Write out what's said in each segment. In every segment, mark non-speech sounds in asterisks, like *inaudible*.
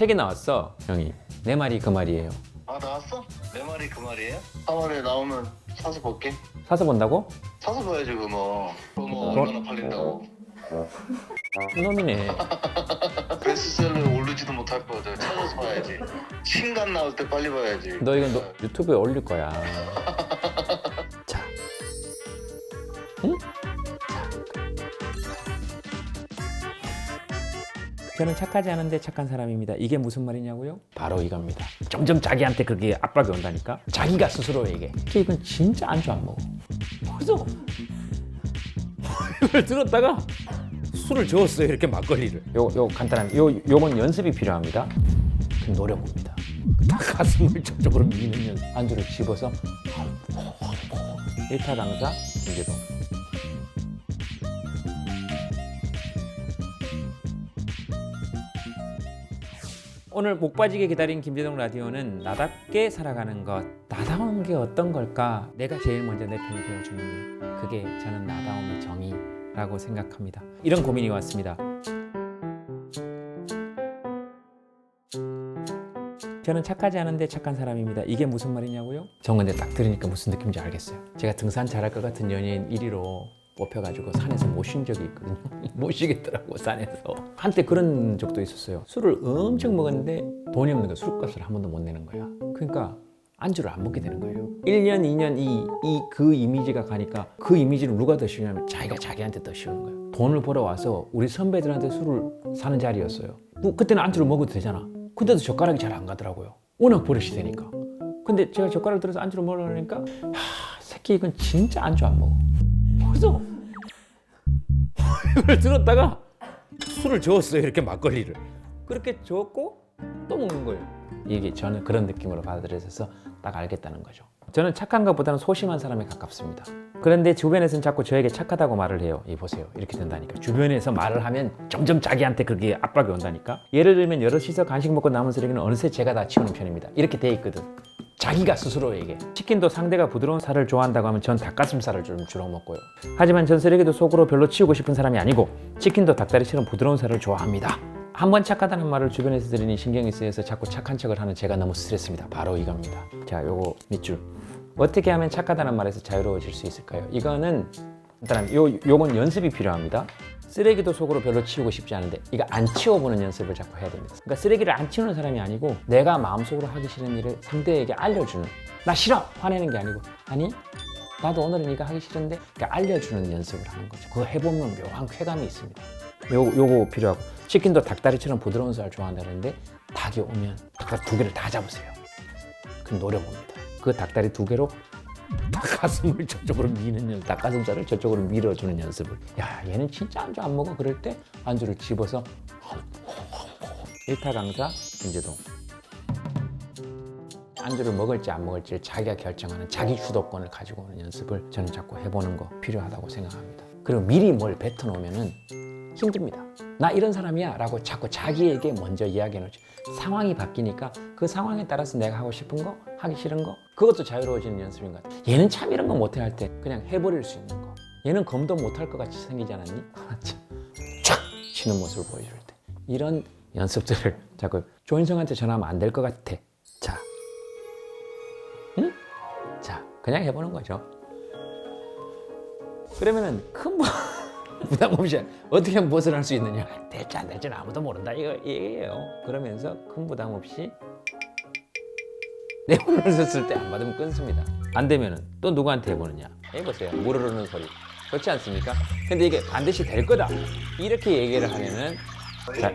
책이 나왔어 형이. 내 말이 그 말이에요. 아 나왔어? 내 말이 그 말이에요? 3월에 나오면 사서 볼게. 사서 본다고? 사서 봐야지 그뭐 뭐. 그럼- 얼마나 팔린다고. 이놈이네. *laughs* 베스트셀러에 오르지도 못할 거거든 찾아서 봐야지. 신간 나올 때 빨리 봐야지. 너 이거 너 유튜브에 올릴 거야 *laughs* 저는 착하지 않은데 착한 사람입니다. 이게 무슨 말이냐고요? 바로 이겁니다. 점점 자기한테 그게 압박이 온다니까? 자기가 스스로에게. 이건 진짜 안주 안 먹어. 그래서 *laughs* 이걸 들었다가 술을 저었어요. 이렇게 막걸리를. 요, 요 간단한, 요, 요건 연습이 필요합니다. 그 노려봅니다. 가슴을 *laughs* 저쪽으로 미는 연습. 안주를 집어서 일타 강사 김재동. 오늘 목 빠지게 기다린 김재동 라디오는 나답게 살아가는 것, 나다운 게 어떤 걸까? 내가 제일 먼저 내 편이 되어주는 일. 그게 저는 나다움의 정의라고 생각합니다. 이런 고민이 왔습니다. 저는 착하지 않은데 착한 사람입니다. 이게 무슨 말이냐고요? 전 근데 딱 들으니까 무슨 느낌인지 알겠어요. 제가 등산 잘할 것 같은 연예인 1위로 뽑혀가지고 산에서 모신 적이 있거든요. *laughs* 못 쉬겠더라고 산에서. 한때 그런 적도 있었어요. 술을 엄청 먹었는데 돈이 없는 거 술값을 한 번도 못 내는 거야. 그러니까 안주를 안 먹게 되는 거예요. 1년, 2년 이 이 그 이미지가 가니까 그 이미지를 누가 더 씌우냐면 자기가 자기한테 더 씌우는 거예요. 돈을 벌어 와서 우리 선배들한테 술을 사는 자리였어요. 뭐 그때는 안주를 먹어도 되잖아. 근데도 젓가락이 잘 안 가더라고요. 워낙 버릇이 되니까. 근데 제가 젓가락을 들어서 안주를 먹으려니까 하, 새끼 이건 진짜 안주 안 먹어. 그래서 이걸 들었다가 술을 저었어요. 이렇게 막걸리를. 그렇게 저었고 또 먹는 거예요. 이게 저는 그런 느낌으로 받아들여서 딱 알겠다는 거죠. 저는 착한 것보다는 소심한 사람에 가깝습니다. 그런데 주변에서는 자꾸 저에게 착하다고 말을 해요. 이 보세요. 이렇게 된다니까. 주변에서 말을 하면 점점 자기한테 그게 압박이 온다니까. 예를 들면 여럿이서 간식 먹고 남은 쓰레기는 어느새 제가 다 치우는 편입니다. 이렇게 돼 있거든. 자기가 스스로에게. 치킨도 상대가 부드러운 살을 좋아한다고 하면 전 닭가슴살을 좀 주로 먹고요. 하지만 전 쓰레기도 속으로 별로 치우고 싶은 사람이 아니고 치킨도 닭다리처럼 부드러운 살을 좋아합니다. 한번 착하다는 말을 주변에서 들으니 신경이 쓰여서 자꾸 착한 척을 하는 제가 너무 스트레스입니다. 바로 이겁니다. 자 요거 밑줄. 어떻게 하면 착하다는 말에서 자유로워질 수 있을까요? 이거는 일단 요, 요건 연습이 필요합니다 쓰레기도 속으로 별로 치우고 싶지 않은데 이거 안 치워보는 연습을 자꾸 해야 됩니다. 그러니까 쓰레기를 안 치우는 사람이 아니고 내가 마음속으로 하기 싫은 일을 상대에게 알려주는 나 싫어 화내는 게 아니고 아니 나도 오늘은 이거 하기 싫은데 그러니까 알려주는 연습을 하는 거죠. 그거 해보면 묘한 쾌감이 있습니다. 요, 요거 필요하고 치킨도 닭다리처럼 부드러운 살 좋아한다는데 닭이 오면 닭다리 두 개를 다 잡으세요. 그럼 노려봅니다. 그 닭다리 두 개로 닭가슴을 저쪽으로 미는 연 닭가슴살을 저쪽으로 밀어주는 연습을. 야 얘는 진짜 안주 안 먹어. 그럴 때 안주를 집어서 일타 강사 김재동. 안주를 먹을지 안 먹을지를 자기가 결정하는 자기 주도권을 가지고 오는 연습을 저는 자꾸 해보는 거 필요하다고 생각합니다. 그리고 미리 뭘 뱉어놓으면은 힘듭니다 나 이런 사람이야 라고 자꾸 자기에게 먼저 이야기해 놓지. 상황이 바뀌니까 그 상황에 따라서 내가 하고 싶은 거 하기 싫은 거 그것도 자유로워지는 연습인 것 같아. 얘는 참 이런 거 못해 할 때 그냥 해버릴 수 있는 거. 얘는 검도 못할 것 같이 생기지 않았니? *laughs* 참, 촥! 치는 모습을 보여줄 때. 이런 연습들을 *laughs* 자꾸 조인성한테 전화하면 안 될 것 같아. 자, 응? 자 그냥 해보는 거죠. 그러면은 큰 뭐- *laughs* 부담 없이 어떻게 하면 벗어날 수 있느냐. 될지 안 될지는 아무도 모른다 이거 얘기예요. 그러면서 큰 부담 없이 내 혼을 썼을 때 안 받으면 끊습니다. 안 되면 은 또 누구한테 해보느냐. 해보세요. 물 흐르는 소리. 그렇지 않습니까? 근데 이게 반드시 될 거다. 이렇게 얘기를 하면은 자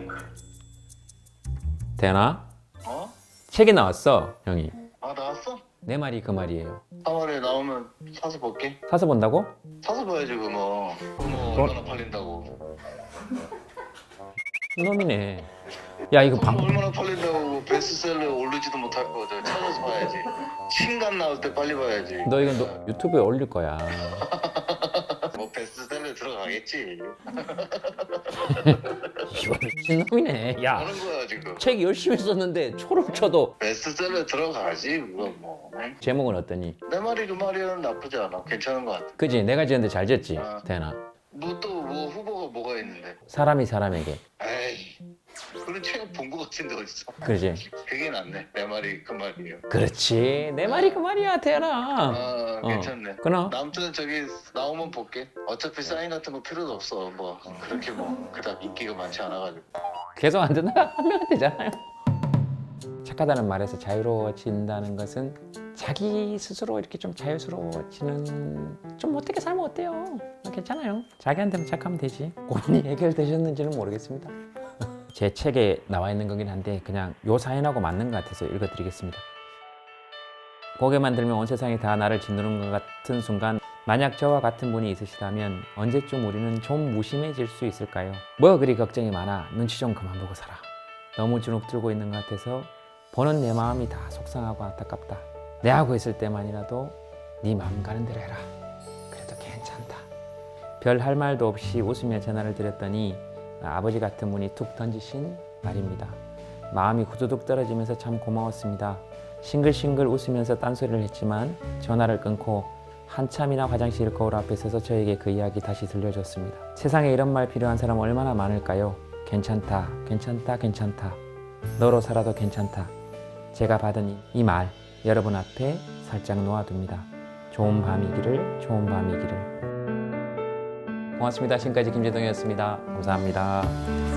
대나? 어? 책이 나왔어 형이. 아 나왔어? 내 말이 그 말이에요. 3월에 나오면 사서 볼게. 사서 본다고? 사서 봐야지 그뭐 뭐? 돈- 얼마나 팔린다고. 이놈이네. 야 이거 방 얼마나 팔린다고 뭐 베스트셀러에 오르지도 못할 거거든 찾아서 봐야지. 신간 나올 때 빨리 봐야지. 너 이거 너 유튜브에 올릴 거야. 뭐 *laughs* 들어가겠지. 이거 미친놈이네. 야 하는 거야 지금. 책 열심히 썼는데 초를 쳐도 베스트셀러에 들어가지 그거 뭐. 제목은 어떠니? 내 말이 그 말이야 나쁘지 않아. 괜찮은 것 같아. 그지? 내가 지었는데 잘 지었지 아. 대나. 뭐 또 뭐 후보가 뭐가 있는데? 사람이 사람에게. 에이 그런 책본거 같은데 어디서? 그러지? 그게 낫네. 내 말이 그 말이에요. 그렇지. 내 말이 그 말이야, 태연아. 아, 어. 괜찮네. 끊어. 아무튼 저기 나오면 볼게. 어차피 사인 같은 거 필요도 없어. 뭐 그렇게 뭐 그닥 인기가 많지 않아가지고. 계속 안 듣나? 한명 되잖아요. 착하다는 말에서 자유로워진다는 것은 자기 스스로 이렇게 좀 자유스러워지는 좀 어떻게 살면 어때요? 괜찮아요. 자기한테만 착하면 되지. 고민이 해결되셨는지는 모르겠습니다. 제 책에 나와 있는 거긴 한데 그냥 요 사연하고 맞는 것 같아서 읽어드리겠습니다. 고개만 들면 온 세상이 다 나를 짓누른 것 같은 순간 만약 저와 같은 분이 있으시다면 언제쯤 우리는 좀 무심해질 수 있을까요? 뭐 그리 걱정이 많아. 눈치 좀 그만 보고 살아. 너무 주눅 들고 있는 것 같아서 보는 내 마음이 다 속상하고 안타깝다. 내 하고 있을 때만이라도 네 마음 가는 대로 해라. 그래도 괜찮다. 별 할 말도 없이 웃으며 전화를 드렸더니 아버지 같은 분이 툭 던지신 말입니다 마음이 후두둑 떨어지면서 참 고마웠습니다 싱글싱글 웃으면서 딴소리를 했지만 전화를 끊고 한참이나 화장실 거울 앞에 서서 저에게 그 이야기 다시 들려줬습니다. 세상에 이런 말 필요한 사람 얼마나 많을까요? 괜찮다, 괜찮다, 괜찮다. 너로 살아도 괜찮다. 제가 받은 이 말 여러분 앞에 살짝 놓아둡니다. 좋은 밤이기를, 좋은 밤이기를. 고맙습니다. 지금까지 김재동이었습니다. 감사합니다.